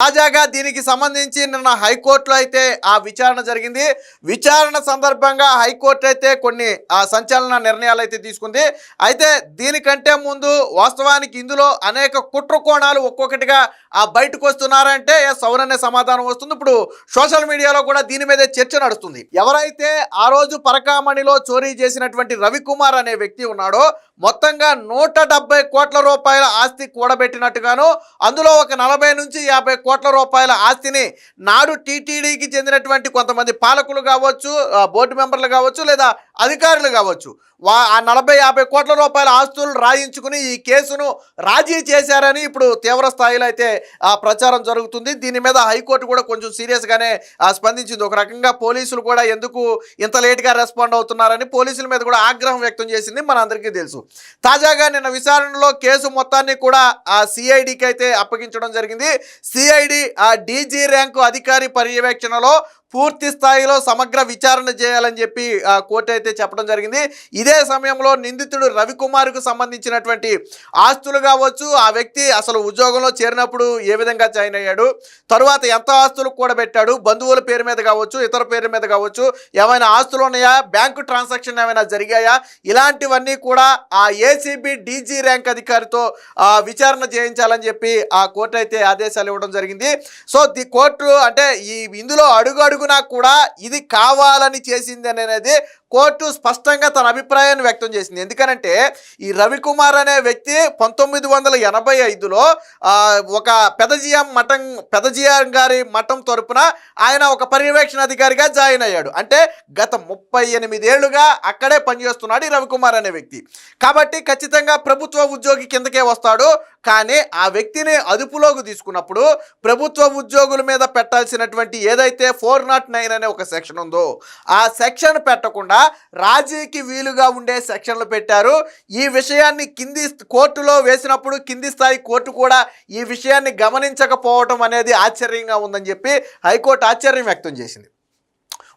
తాజాగా దీనికి సంబంధించి నిన్న హైకోర్టులో అయితే ఆ విచారణ జరిగింది. విచారణ సందర్భంగా హైకోర్టు అయితే కొన్ని ఆ సంచలన నిర్ణయాలు అయితే తీసుకుంది. అయితే దీనికంటే ముందు వాస్తవానికి ఇందులో అనేక కుట్ర కోణాలు ఒక్కొక్కటిగా ఆ బయటకు వస్తున్నారంటే సౌరనే సమాధానం వస్తుంది. ఇప్పుడు సోషల్ మీడియాలో కూడా దీని మీదే చర్చ నడుస్తుంది. ఎవరైతే ఆ రోజు పరకామణిలో చోరీ చేసినటువంటి రవికుమార్ అనే వ్యక్తి ఉన్నాడో మొత్తంగా నూట కోట్ల రూపాయల ఆస్తి కూడబెట్టినట్టుగాను అందులో ఒక నలభై నుంచి యాభై కోట్ల రూపాయల ఆస్తిని నాడు టీటీడీకి చెందినటువంటి కొంతమంది పాలకులు కావచ్చు బోర్డు మెంబర్లు కావచ్చు లేదా అధికారులు కావచ్చు. వా ఆ నలభై యాభై కోట్ల రూపాయల ఆస్తులు రాయించుకుని ఈ కేసును రాజీ చేశారని ఇప్పుడు తీవ్ర స్థాయిలో అయితే ఆ ప్రచారం జరుగుతుంది. దీని మీద హైకోర్టు కూడా కొంచెం సీరియస్గానే ఆ, స్పందించింది. ఒక రకంగా పోలీసులు కూడా ఎందుకు ఇంత లేట్గా రెస్పాండ్ అవుతున్నారని పోలీసుల మీద కూడా ఆగ్రహం వ్యక్తం చేసింది మనందరికీ తెలుసు. తాజాగా నిన్న విచారణలో కేసు మొత్తాన్ని కూడా ఆ సిఐడికి అయితే అప్పగించడం జరిగింది. సిఐడి ఆ డీజీ ర్యాంకు అధికారి పర్యవేక్షణలో పూర్తి స్థాయిలో సమగ్ర విచారణ చేయాలని చెప్పి ఆ, కోర్టు అయితే చెప్పడం జరిగింది. ఇదే సమయంలో నిందితుడు రవికుమార్కు సంబంధించినటువంటి ఆస్తులు కావచ్చు ఆ వ్యక్తి అసలు ఉద్యోగంలో చేరినప్పుడు ఏ విధంగా జాయిన్ అయ్యాడు తరువాత ఎంత ఆస్తులు కూడా పెట్టాడు బంధువుల పేరు మీద కావచ్చు ఇతర పేరు మీద కావచ్చు ఏమైనా ఆస్తులు ఉన్నాయా బ్యాంకు ట్రాన్సాక్షన్ ఏమైనా జరిగాయా ఇలాంటివన్నీ కూడా ఆ ఏసీబీ డీజీ ర్యాంక్ అధికారితో విచారణ చేయించాలని చెప్పి ఆ కోర్టు అయితే ఆదేశాలు ఇవ్వడం జరిగింది. సో ది కోర్టు అంటే ఈ ఇందులో అడుగు అడుగునా కూడా ఇది కావాలని చేసింది అనేది కోర్టు స్పష్టంగా తన అభిప్రాయాన్ని వ్యక్తం చేసింది. ఎందుకనంటే ఈ రవికుమార్ అనే వ్యక్తి పంతొమ్మిది వందల ఎనభై ఐదులో ఒక పెదజియం మఠం పెదజియం గారి మఠం తరపున ఆయన ఒక పర్యవేక్షణ అధికారిగా జాయిన్ అయ్యాడు. అంటే గత ముప్పై ఎనిమిదేళ్ళుగా అక్కడే పనిచేస్తున్నాడు ఈ రవికుమార్ అనే వ్యక్తి. కాబట్టి ఖచ్చితంగా ప్రభుత్వ ఉద్యోగి కిందకే వస్తాడు. కానీ ఆ వ్యక్తిని అదుపులోకి తీసుకున్నప్పుడు ప్రభుత్వ ఉద్యోగుల మీద పెట్టాల్సినటువంటి ఏదైతే ఫోర్ నాట్ నైన్ అనే ఒక సెక్షన్ ఉందో ఆ సెక్షన్ పెట్టకుండా రాజీకి వీలుగా ఉండే సెక్షన్లు పెట్టారు. ఈ విషయాన్ని కింది కోర్టులో వేసినప్పుడు కింది స్థాయి కోర్టు కూడా ఈ విషయాన్ని గమనించకపోవటం అనేది ఆశ్చర్యంగా ఉందని చెప్పి హైకోర్టు ఆశ్చర్యం వ్యక్తం చేసింది.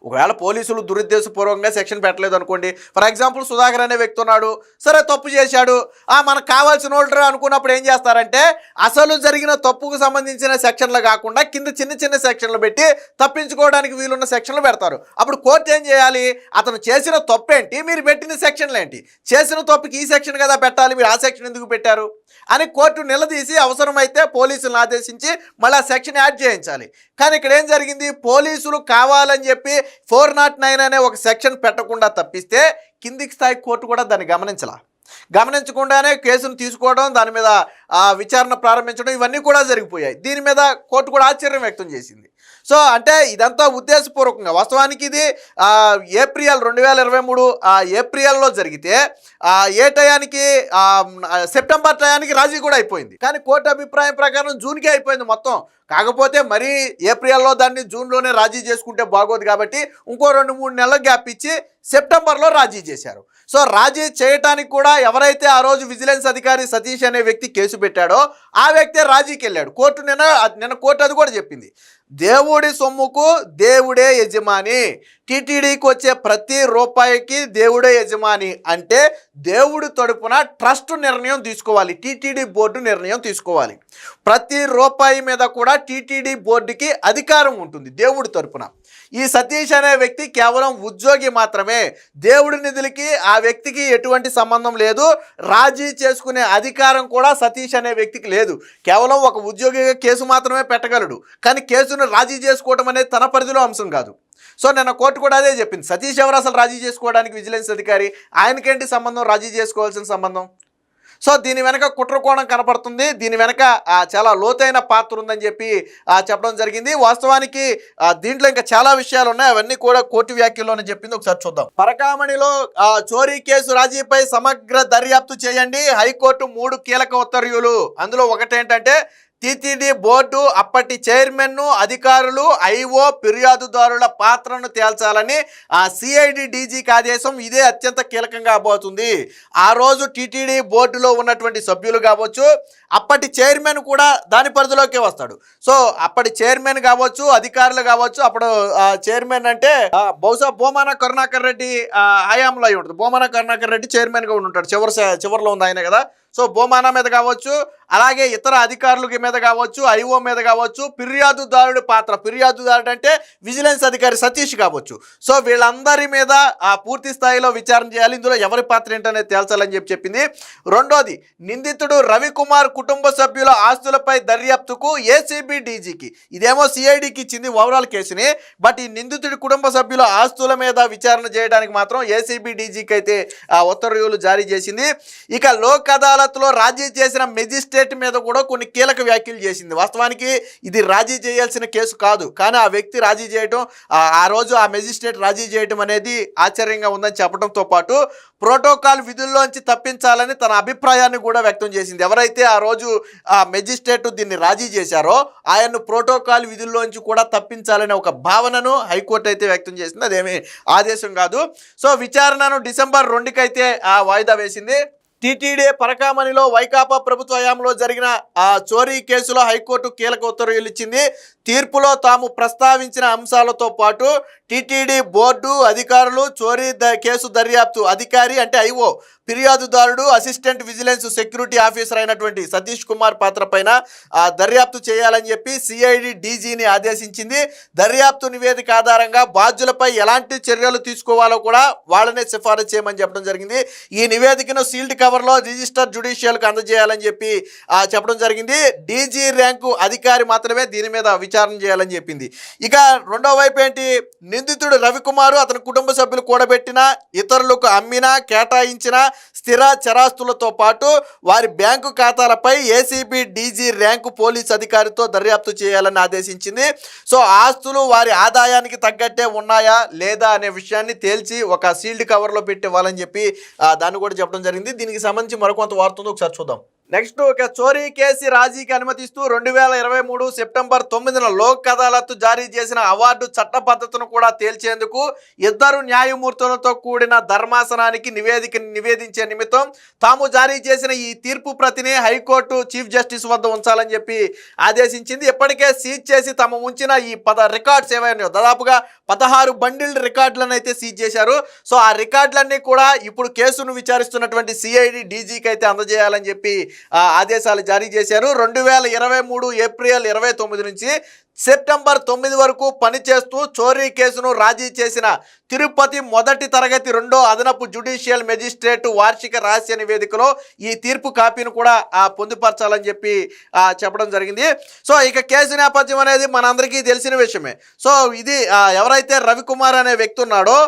ఒకవేళ పోలీసులు దురుద్దేశపూర్వకంగా సెక్షన్ పెట్టలేదు అనుకోండి ఫర్ ఎగ్జాంపుల్ సుధాకర్ అనే వ్యక్తి ఉన్నాడు సరే తప్పు చేశాడు ఆ మనకు కావాల్సిన ఓల్డర్ అనుకున్నప్పుడు ఏం చేస్తారంటే అసలు జరిగిన తప్పుకు సంబంధించిన సెక్షన్లు కాకుండా కింద చిన్న చిన్న సెక్షన్లు పెట్టి తప్పించుకోవడానికి వీలున్న సెక్షన్లు పెడతారు. అప్పుడు కోర్టు ఏం చేయాలి? అతను చేసిన తప్పు ఏంటి మీరు పెట్టిన సెక్షన్లు ఏంటి? చేసిన తప్పుకి ఈ సెక్షన్ కదా పెట్టాలి మీరు ఆ సెక్షన్ ఎందుకు పెట్టారు? అని కోర్టు నిలదీసి అవసరమైతే పోలీసులను ఆదేశించి మళ్ళీ ఆ సెక్షన్ యాడ్ చేయించాలి. కానీ ఇక్కడ ఏం జరిగింది? పోలీసులు కావాలని చెప్పి ఫోర్ నాట్ నైన్ అనే ఒక సెక్షన్ పెట్టకుండా తప్పిస్తే కిందికి స్థాయి కోర్టు కూడా దాన్ని గమనించలా. గమనించకుండానే కేసును తీసుకోవడం దాని మీద ఆ, విచారణ ప్రారంభించడం ఇవన్నీ కూడా జరిగిపోయాయి. దీని మీద కోర్టు కూడా ఆశ్చర్యం వ్యక్తం చేసింది. సో అంటే ఇదంతా ఉద్దేశపూర్వకంగా. వాస్తవానికి ఇది ఏప్రిల్ రెండు వేల ఇరవై మూడు ఏప్రిల్లో జరిగితే ఏ టయానికి సెప్టెంబర్ టయానికి రాజీ కూడా అయిపోయింది. కానీ కోర్టు అభిప్రాయం ప్రకారం జూన్కే అయిపోయింది మొత్తం. కాకపోతే మరీ ఏప్రిల్లో దాన్ని జూన్లోనే రాజీ చేసుకుంటే బాగోదు కాబట్టి ఇంకో రెండు మూడు నెలల గ్యాప్ ఇచ్చి సెప్టెంబర్లో రాజీ చేశారు. సో రాజీ చేయటానికి కూడా ఎవరైతే ఆ రోజు విజిలెన్స్ అధికారి సతీష్ అనే వ్యక్తి కేసు పెట్టాడో ఆ వ్యక్తే రాజీకి వెళ్ళాడు. కోర్టు నిన్న నిన్న కోర్టు అది కూడా చెప్పింది. దేవుడి సొమ్ముకు దేవుడే యజమాని. టీటీడీకి వచ్చే ప్రతి రూపాయికి దేవుడే యజమాని అంటే దేవుడు తరపున ట్రస్ట్ నిర్ణయం తీసుకోవాలి టీటీడీ బోర్డు నిర్ణయం తీసుకోవాలి. ప్రతి రూపాయి మీద కూడా టీటీడీ బోర్డుకి అధికారం ఉంటుంది దేవుడి తరపున. ఈ సతీష్ అనే వ్యక్తి కేవలం ఉద్యోగి మాత్రమే. దేవుడి నిధులకి ఆ వ్యక్తికి ఎటువంటి సంబంధం లేదు. రాజీ చేసుకునే అధికారం కూడా సతీష్ అనే వ్యక్తికి లేదు. కేవలం ఒక ఉద్యోగిగా కేసు మాత్రమే పెట్టగలడు. కానీ కేసును రాజీ చేసుకోవడం అనేది తన పరిధిలో అంశం కాదు. సో నిన్న కోర్టు కూడా అదే చెప్పింది. సతీష్ ఎవరు అసలు రాజీ చేసుకోవడానికి విజిలెన్స్ అధికారి? ఆయనకేంటి సంబంధం? రాజీ చేసుకోవాల్సిన సంబంధం? సో దీని వెనక కుట్రకోణం కనపడుతుంది. దీని వెనక చాలా లోతైన పాత్ర ఉందని చెప్పి చెప్పడం జరిగింది. వాస్తవానికి దీంట్లో ఇంకా చాలా విషయాలు ఉన్నాయి. అవన్నీ కూడా కోర్టు వ్యాఖ్యలోనే చెప్పింది. ఒకసారి చూద్దాం. పరకామణిలో చోరీ కేసు రాజీపై సమగ్ర దర్యాప్తు చేయండి. హైకోర్టు మూడు కీలక ఉత్తర్వులు. అందులో ఒకటేంటంటే టీటీడీ బోర్డు అప్పటి చైర్మన్ను అధికారులు ఐఓ ఫిర్యాదుదారుల పాత్రను తేల్చాలని ఆ సిఐడి డీజీకి ఆదేశం ఇదే అత్యంత కీలకంగా అవబోతుంది ఆ రోజు టీటీడీ బోర్డులో ఉన్నటువంటి సభ్యులు కావచ్చు అప్పటి చైర్మన్ కూడా దాని పరిధిలోకే వస్తాడు. సో అప్పటి చైర్మన్ కావచ్చు అధికారులు కావచ్చు అప్పుడు చైర్మన్ అంటే బహుశా బోమాన కరుణాకర్ రెడ్డి హయాంలో అయి ఉంటుంది బోమాన కరుణాకర్ రెడ్డి చైర్మన్గా ఉంటాడు. చివరి చివరిలో ఉంది ఆయన కదా. సో బోమానా మీద కావచ్చు అలాగే ఇతర అధికారుల మీద కావచ్చు ఐఓ మీద కావచ్చు ఫిర్యాదుదారుడి పాత్ర. ఫిర్యాదుదారుడు అంటే విజిలెన్స్ అధికారి సతీష్ కావచ్చు. సో వీళ్ళందరి మీద ఆ పూర్తి స్థాయిలో విచారణ చేయాలి. ఇందులో ఎవరి పాత్ర ఏంటనేది తేల్చాలని చెప్పి చెప్పింది. రెండోది నిందితుడు రవికుమార్ కుటుంబ సభ్యుల ఆస్తులపై దర్యాప్తుకు ఏసీబీ డీజీకి. ఇదేమో సిఐడికి ఇచ్చింది ఓవరాల్ కేసుని. బట్ ఈ నిందితుడి కుటుంబ సభ్యుల ఆస్తుల మీద విచారణ చేయడానికి మాత్రం ఏసీబీ డీజీకి అయితే ఆ ఉత్తర్వులు జారీ చేసింది. ఇక లోక్ అదాలత్లో రాజీ చేసిన మెజిస్ట్రేట్ మీద కూడా కొన్ని కీలక వ్యాఖ్యలు చేసింది. వాస్తవానికి ఇది రాజీ చేయాల్సిన కేసు కాదు. కానీ ఆ వ్యక్తి రాజీ చేయటం ఆ- రోజు ఆ మెజిస్ట్రేట్ రాజీ చేయటం అనేది ఆశ్చర్యంగా ఉందని చెప్పడంతో పాటు ప్రోటోకాల్ విధుల్లోంచి తప్పించాలని తన అభిప్రాయాన్ని కూడా వ్యక్తం చేసింది. ఎవరైతే ఆ రోజు ఆ మెజిస్ట్రేట్ దీన్ని రాజీ చేశారో ఆయన్ను ప్రోటోకాల్ విధుల్లోంచి కూడా తప్పించాలనే ఒక భావనను హైకోర్టు అయితే వ్యక్తం చేసింది. అదేమి ఆదేశం కాదు. సో విచారణను డిసెంబర్ రెండుకైతే ఆ వాయిదా వేసింది. టీటీడీ పరకామణిలో వైకాపా ప్రభుత్వ హయాంలో జరిగిన ఆ చోరీ కేసులో హైకోర్టు కీలక ఉత్తర్వులు ఇచ్చింది. తీర్పులో తాము ప్రస్తావించిన అంశాలతో పాటు టీటీడీ బోర్డు అధికారులు చోరీ ద- కేసు దర్యాప్తు అధికారి అంటే ఐఓ ఫిర్యాదుదారుడు అసిస్టెంట్ విజిలెన్స్ సెక్యూరిటీ ఆఫీసర్ అయినటువంటి సతీష్ కుమార్ పాత్ర పైన దర్యాప్తు చేయాలని చెప్పి సిఐడి డీజీని ఆదేశించింది. దర్యాప్తు నివేదిక ఆధారంగా బాధ్యులపై ఎలాంటి చర్యలు తీసుకోవాలో కూడా వాళ్ళనే సిఫారసు చేయమని చెప్పడం జరిగింది. ఈ నివేదికను సీల్డ్ కవర్లో రిజిస్టర్ జ్యుడిషియల్కి అందజేయాలని చెప్పి చెప్పడం జరిగింది. డీజీ ర్యాంకు అధికారి మాత్రమే దీని మీద విచారణ చేయాలని చెప్పింది. ఇక రెండో వైపు ఏంటి? నిందితుడు రవికుమారు అతని కుటుంబ సభ్యులు కూడబెట్టిన ఇతరులకు అమ్మిన కేటాయించిన స్థిర చరాస్తులతో పాటు వారి బ్యాంకు ఖాతాలపై ఏసీబీ డీజీ ర్యాంకు పోలీస్ అధికారితో దర్యాప్తు చేయాలని ఆదేశించింది. సో ఆస్తులు వారి ఆదాయానికి తగ్గట్టే ఉన్నాయా లేదా అనే విషయాన్ని తేల్చి ఒక సీల్డ్ కవర్లో పెట్టి ఇవ్వాలని చెప్పి దాన్ని కూడా చెప్పడం జరిగింది. దీనికి సంబంధించి మరికొంత వార్త ఉంది ఒకసారి చూద్దాం. నెక్స్ట్ ఒక చోరీ కేసు రాజీకి అనుమతిస్తూ రెండు వేల ఇరవై మూడు సెప్టెంబర్ తొమ్మిదిన లోక్ అదాలత్ జారీ చేసిన అవార్డు చట్టబద్ధతను కూడా తేల్చేందుకు ఇద్దరు న్యాయమూర్తులతో కూడిన ధర్మాసనానికి నివేదిక నివేదించే నిమిత్తం తాము జారీ చేసిన ఈ తీర్పు ప్రతిని హైకోర్టు చీఫ్ జస్టిస్ వద్ద ఉంచాలని చెప్పి ఆదేశించింది. ఇప్పటికే సీజ్ చేసి తమ ఉంచిన ఈ పద రికార్డ్స్ ఏవైనా దాదాపుగా పదహారు బండిల్డ్ రికార్డులను అయితే సీజ్ చేశారు. సో ఆ రికార్డులన్నీ కూడా ఇప్పుడు కేసును విచారిస్తున్నటువంటి సిఐడి డీజీకి అయితే అందజేయాలని చెప్పి ఆదేశాలు జారీ చేశారు. రెండు వేల ఇరవై మూడు ఏప్రిల్ ఇరవై తొమ్మిది నుంచి సెప్టెంబర్ తొమ్మిది వరకు పనిచేస్తూ చోరీ కేసును రాజీ చేసిన తిరుపతి మొదటి తరగతి రెండో అదనపు జ్యుడిషియల్ మెజిస్ట్రేట్ వార్షిక రహస్య నివేదికలో ఈ తీర్పు కాపీని కూడా పొందుపరచాలని చెప్పి చెప్పడం జరిగింది. సో ఇక కేసు నేపథ్యం అనేది మనందరికీ తెలిసిన విషయమే. సో ఇది ఎవరైతే రవికుమార్ అనే వ్యక్తి ఉన్నాడో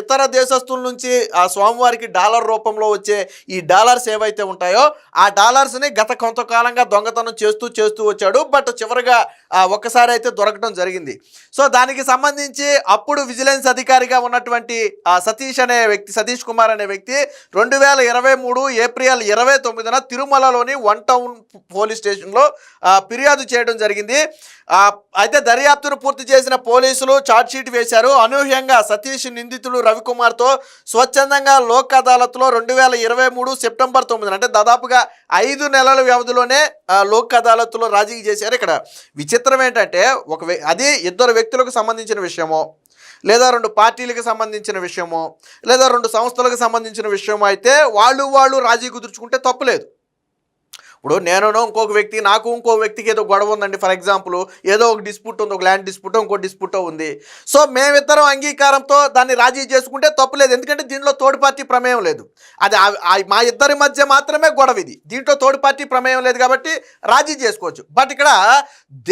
ఇతర దేశస్తుల నుంచి ఆ స్వామివారికి డాలర్ రూపంలో వచ్చే ఈ డాలర్స్ ఏవైతే ఉంటాయో ఆ డాలర్స్ని గత కొంతకాలంగా దొంగతనం చేస్తూ చేస్తూ వచ్చాడు. బట్ చివరిగా ఒక్కసారి అయితే దొరకడం జరిగింది. సో దానికి సంబంధించి అప్పుడు విజిలెన్స్ అధికారిగా ఉన్నటువంటి సతీష్ అనే వ్యక్తి సతీష్ కుమార్ అనే వ్యక్తి రెండు వేల ఇరవై మూడు ఏప్రిల్ ఇరవై తొమ్మిదిన తిరుమలలోని వన్ టౌన్ పోలీస్ స్టేషన్లో ఫిర్యాదు చేయడం జరిగింది. అయితే దర్యాప్తును పూర్తి చేసిన పోలీసులు ఛార్జ్షీట్ వేశారు. అనూహ్యంగా సతీష్ నిందితుడు రవికుమార్తో స్వచ్ఛందంగా లోక్ అదాలత్లో రెండు వేల ఇరవై మూడు సెప్టెంబర్ తొమ్మిది అంటే దాదాపుగా ఐదు నెలల వ్యవధిలోనే లోక్ అదాలత్లో రాజీ చేశారు. ఇక్కడ విచిత్రం ఏంటంటే ఒక అది ఇద్దరు వ్యక్తులకు సంబంధించిన విషయమో లేదా రెండు పార్టీలకు సంబంధించిన విషయమో లేదా రెండు సంస్థలకు సంబంధించిన విషయమో అయితే వాళ్ళు వాళ్ళు రాజీ కుదుర్చుకుంటే తప్పులేదు ఇప్పుడు నేను ఇంకొక వ్యక్తి నాకు ఇంకో వ్యక్తికి ఏదో గొడవ ఉందండి. ఫర్ ఎగ్జాంపుల్ ఏదో ఒక డిస్ప్యూట్ ఉంది ఒక ల్యాండ్ డిస్ప్యూటో ఇంకో డిస్ప్యూటో ఉంది. సో మేమిద్దరం అంగీకారంతో దాన్ని రాజీ చేసుకుంటే తప్పులేదు ఎందుకంటే దీంట్లో తోడు పార్టీ ప్రమేయం లేదు. అది మా ఇద్దరి మధ్య మాత్రమే గొడవ ఇది. దీంట్లో తోడు పార్టీ ప్రమేయం లేదు కాబట్టి రాజీ చేసుకోవచ్చు. బట్ ఇక్కడ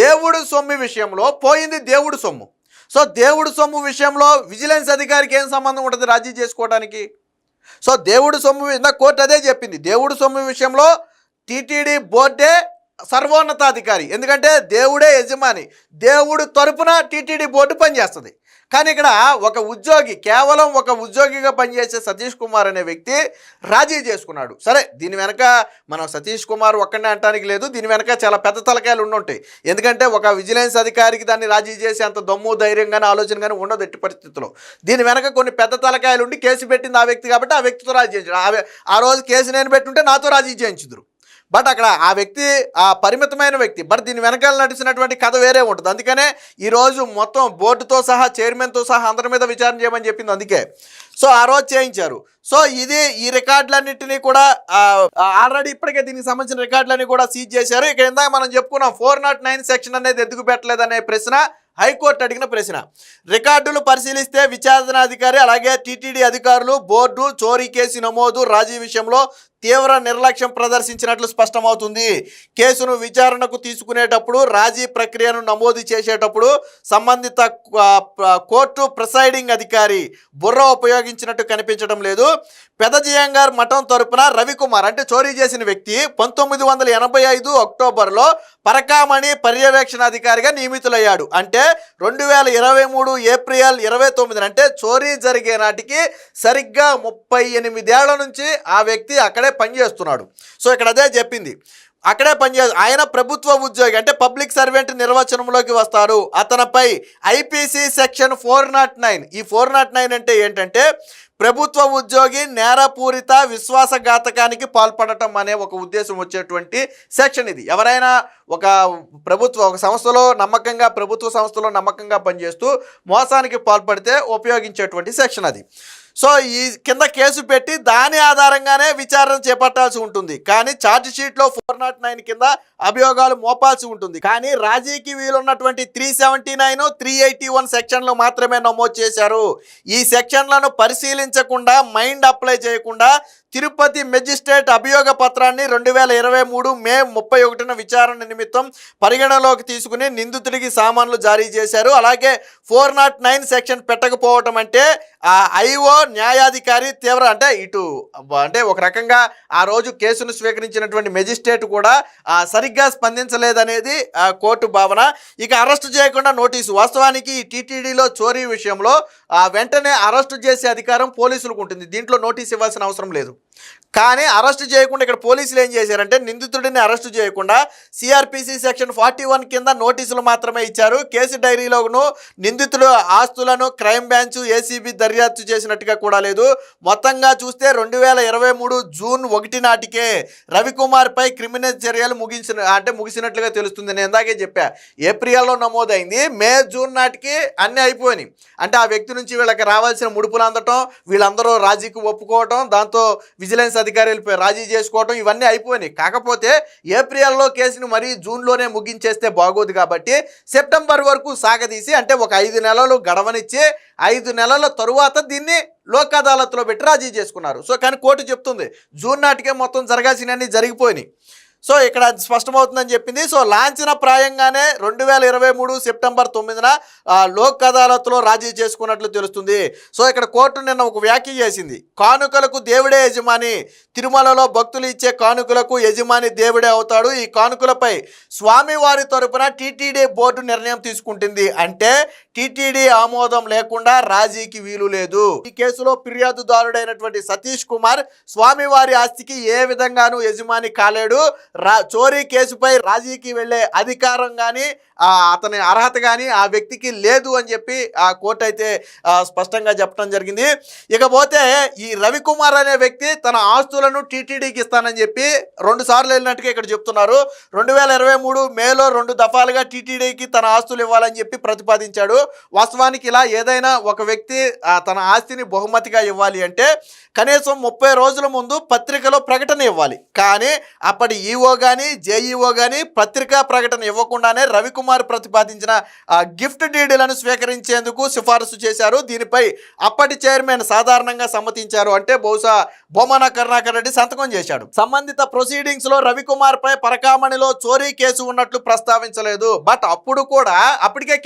దేవుడు సొమ్ము విషయంలో పోయింది దేవుడు సొమ్ము. సో దేవుడు సొమ్ము విషయంలో విజిలెన్స్ అధికారికి ఏం సంబంధం ఉంటుంది రాజీ చేసుకోవడానికి సో దేవుడు సొమ్ము ఇందాక కోర్టు అదే చెప్పింది. దేవుడు సొమ్ము విషయంలో టీటీడీ బోర్డే సర్వోన్నతాధికారి. ఎందుకంటే దేవుడే యజమాని. దేవుడు తరపున టీటీడీ బోర్డు పనిచేస్తుంది. కానీ ఇక్కడ ఒక ఉద్యోగి కేవలం ఒక ఉద్యోగిగా పనిచేసే సతీష్ కుమార్ అనే వ్యక్తి రాజీ చేసుకున్నాడు. సరే దీని వెనక మనం సతీష్ కుమార్ ఒక్కడే అంటానికి లేదు. దీని వెనక చాలా పెద్ద తలకాయలు ఉండుంటాయి. ఎందుకంటే ఒక విజిలెన్స్ అధికారికి దాన్ని రాజీ చేసి అంత దమ్ము ధైర్యం కానీ ఆలోచన కానీ ఉండదు ఎట్టి పరిస్థితుల్లో. దీని వెనక కొన్ని పెద్ద తలకాయలు ఉండి కేసు పెట్టింది ఆ వ్యక్తి కాబట్టి ఆ వ్యక్తితో రాజీ చేయించాడు. ఆ ఆ రోజు కేసు నేను పెట్టుంటే నాతో రాజీ చేయించుదురు. బట్ అక్కడ ఆ వ్యక్తి ఆ పరిమితమైన వ్యక్తి బట్ దీని వెనకాల నడిచినటువంటి కథ వేరే ఉంటుంది. అందుకనే ఈరోజు మొత్తం బోర్డుతో సహా చైర్మన్తో సహా అందరి మీద విచారణ చేయమని చెప్పింది అందుకే. సో ఆ రోజు చేయించారు. సో ఇది ఈ రికార్డులన్నింటినీ కూడా ఆల్రెడీ ఇప్పటికే దీనికి సంబంధించిన రికార్డులన్నీ కూడా సీజ్ చేశారు. ఇక్కడ ఇందాక మనం చెప్పుకున్నాం ఫోర్ నాట్ నైన్ సెక్షన్ అనేది ఎందుకు పెట్టలేదనే ప్రశ్న హైకోర్టు అడిగిన ప్రశ్న. రికార్డులు పరిశీలిస్తే విచారణాధికారి అలాగే టీటీడీ అధికారులు బోర్డు చోరీ కేసు నమోదు రాజీ విషయంలో తీవ్ర నిర్లక్ష్యం ప్రదర్శించినట్లు స్పష్టమవుతుంది. కేసును విచారణకు తీసుకునేటప్పుడు రాజీ ప్రక్రియను నమోదు చేసేటప్పుడు సంబంధిత కోర్టు ప్రిసైడింగ్ అధికారి బుర్ర ఉపయోగించినట్టు కనిపించడం లేదు. పెదజియంగార్ మఠం తరపున రవికుమార్ అంటే చోరీ చేసిన వ్యక్తి పంతొమ్మిది వందల ఎనభై ఐదు అక్టోబర్లో పరకామణి పర్యవేక్షణ అధికారిగా నియమితులయ్యాడు. అంటే రెండు వేల ఇరవై మూడు ఏప్రిల్ ఇరవై తొమ్మిది అంటే చోరీ జరిగే నాటికి సరిగ్గా ముప్పై ఎనిమిదేళ్ళ నుంచి ఆ వ్యక్తి అక్కడ పనిచేస్తున్నాడు సో ఇక్కడ అదే చెప్పింది. అక్కడే పనిచే ఆయన ప్రభుత్వ ఉద్యోగి అంటే పబ్లిక్ సర్వెంట్ నిర్వచనంలోకి వస్తారు. అతనిపై IPC section four nought nine ఈ ఫోర్ నాట్ నైన్ అంటే ఏంటంటే ప్రభుత్వ ఉద్యోగి నేరపూరిత విశ్వాసఘాతకానికి పాల్పడటం అనే ఒక ఉద్దేశం వచ్చేటువంటి సెక్షన్ ఇది. ఎవరైనా ఒక ప్రభుత్వ ఒక సంస్థలో నమ్మకంగా ప్రభుత్వ సంస్థలో నమ్మకంగా పనిచేస్తూ మోసానికి పాల్పడితే ఉపయోగించేటువంటి సెక్షన్ అది. సో ఈ కింద కేసు పెట్టి దాని ఆధారంగానే విచారణ చేపట్టాల్సి ఉంటుంది. కానీ ఛార్జ్ షీట్లో ఫోర్ నాట్ నైన్ కింద అభియోగాలు మోపాల్సి ఉంటుంది. కానీ రాజీకి వీలున్నటువంటి three seventy nine three eighty one సెక్షన్లు మాత్రమే నమోదు చేశారు. ఈ సెక్షన్లను పరిశీలించకుండా మైండ్ అప్లై చేయకుండా తిరుపతి మెజిస్ట్రేట్ అభియోగ పత్రాన్ని రెండు వేల ఇరవై మూడు మే ముప్పై ఒకటిన విచారణ నిమిత్తం పరిగణలోకి తీసుకుని నిందితుడికి సామాన్లు జారీ చేశారు. అలాగే ఫోర్ నాట్ నైన్ సెక్షన్ పెట్టకపోవటం అంటే ఆ ఐఓ న్యాయాధికారి తీవ్ర అంటే ఇటు అంటే ఒక రకంగా ఆ రోజు కేసును స్వీకరించినటువంటి మెజిస్ట్రేట్ కూడా సరిగ్గా స్పందించలేదనేది కోర్టు భావన. ఇక అరెస్టు చేయకుండా నోటీసు. వాస్తవానికి ఈ టీటీడీలో చోరీ విషయంలో వెంటనే అరెస్టు చేసే అధికారం పోలీసులకు ఉంటుంది. దీంట్లో నోటీస్ ఇవ్వాల్సిన అవసరం లేదు. కానీ అరెస్ట్ చేయకుండా ఇక్కడ పోలీసులు ఏం చేశారంటే నిందితుడిని అరెస్ట్ చేయకుండా సిఆర్పిసి సెక్షన్ ఫార్టీ వన్ కింద నోటీసులు మాత్రమే ఇచ్చారు. కేసు డైరీలోను నిందితుడు ఆస్తులను క్రైమ్ బ్రాంచ్ ఏసీబీ దర్యాప్తు చేసినట్టుగా కూడా లేదు. మొత్తంగా చూస్తే రెండు వేల ఇరవై మూడు జూన్ ఒకటి నాటికే రవికుమార్పై క్రిమినల్ చర్యలు ముగించిన అంటే ముగిసినట్లుగా తెలుస్తుంది. నేను ఇందాకే చెప్పా ఏప్రిల్లో నమోదైంది. మే జూన్ నాటికి అన్నీ అయిపోయినాయి. అంటే ఆ వ్యక్తి నుంచి వీళ్ళకి రావాల్సిన ముడుపులు అందటం వీళ్ళందరూ రాజీకి ఒప్పుకోవటం దాంతో విజిలెన్స్ అధికారులపై రాజీ చేసుకోవటం ఇవన్నీ అయిపోయినాయి. కాకపోతే ఏప్రిల్లో కేసుని మరీ జూన్లోనే ముగించేస్తే బాగోదు కాబట్టి సెప్టెంబర్ వరకు సాగదీసి అంటే ఒక ఐదు నెలలు గడవనిచ్చి ఐదు నెలల తరువాత దీన్ని లోక్ అదాలత్లో పెట్టి రాజీ చేసుకున్నారు. సో కానీ కోర్టు చెప్తుంది జూన్ నాటికే మొత్తం జరగాల్సినవన్నీ జరిగిపోయినాయి. సో ఇక్కడ అది స్పష్టమవుతుందని చెప్పింది. సో లాంఛన ప్రాయంగానే రెండు వేల ఇరవై మూడు సెప్టెంబర్ తొమ్మిదిన లోక్ అదాలత్లో రాజీ చేసుకున్నట్లు తెలుస్తుంది. సో ఇక్కడ కోర్టు నిన్న ఒక వ్యాఖ్య చేసింది. కానుకలకు దేవుడే యజమాని తిరుమలలో భక్తులు ఇచ్చే కానుకలకు యజమాని దేవుడే అవుతాడు. ఈ కానుకలపై స్వామివారి తరపున టీటీడీ బోర్డు నిర్ణయం తీసుకుంటుంది. అంటే టీటీడీ ఆమోదం లేకుండా రాజీకి వీలు లేదు. ఈ కేసులో ఫిర్యాదుదారుడైనటువంటి సతీష్ కుమార్ స్వామివారి ఆస్తికి ఏ విధంగానూ యజమాని కాలేడు. రా చోరీ కేసుపై రాజీకి వెళ్ళే అధికారం కానీ అతని అర్హత కానీ ఆ వ్యక్తికి లేదు అని చెప్పి ఆ కోర్టు అయితే స్పష్టంగా చెప్పడం జరిగింది. ఇకపోతే ఈ రవికుమార్ అనే వ్యక్తి తన ఆస్తులను టీటీడీకి ఇస్తానని చెప్పి రెండు సార్లు వెళ్ళినట్టుగా ఇక్కడ చెప్తున్నారు. రెండు వేల ఇరవై మూడు మేలో రెండు దఫాలుగా టీటీడీకి తన ఆస్తులు ఇవ్వాలని చెప్పి ప్రతిపాదించాడు. వాస్తవానికి ఇలా ఏదైనా ఒక వ్యక్తి తన ఆస్తిని బహుమతిగా ఇవ్వాలి అంటే కనీసం ముప్పై రోజుల ముందు పత్రికలో ప్రకటన ఇవ్వాలి. కానీ అప్పటి ఈఓ కానీ జేఈఓ కానీ పత్రికా ప్రకటన ఇవ్వకుండానే రవికుమార్ ప్రతిపాదించిన ఆ, గిఫ్ట్ డీడీలను స్వీకరించేందుకు సిఫారసు చేశారు. దీనిపై అప్పటి చైర్మన్ సాధారణంగా సమ్మతించారు. అంటే బహుశా బొమ్మన కరుణాకర్ రెడ్డి సంతకం చేశాడు. సంబంధిత ప్రొసీడింగ్స్లో రవికుమార్ పై పరకామణిలో చోరీ కేసు ఉన్నట్లు ప్రస్తావించలేదు. బట్ అప్పుడు కూడా అప్పటికే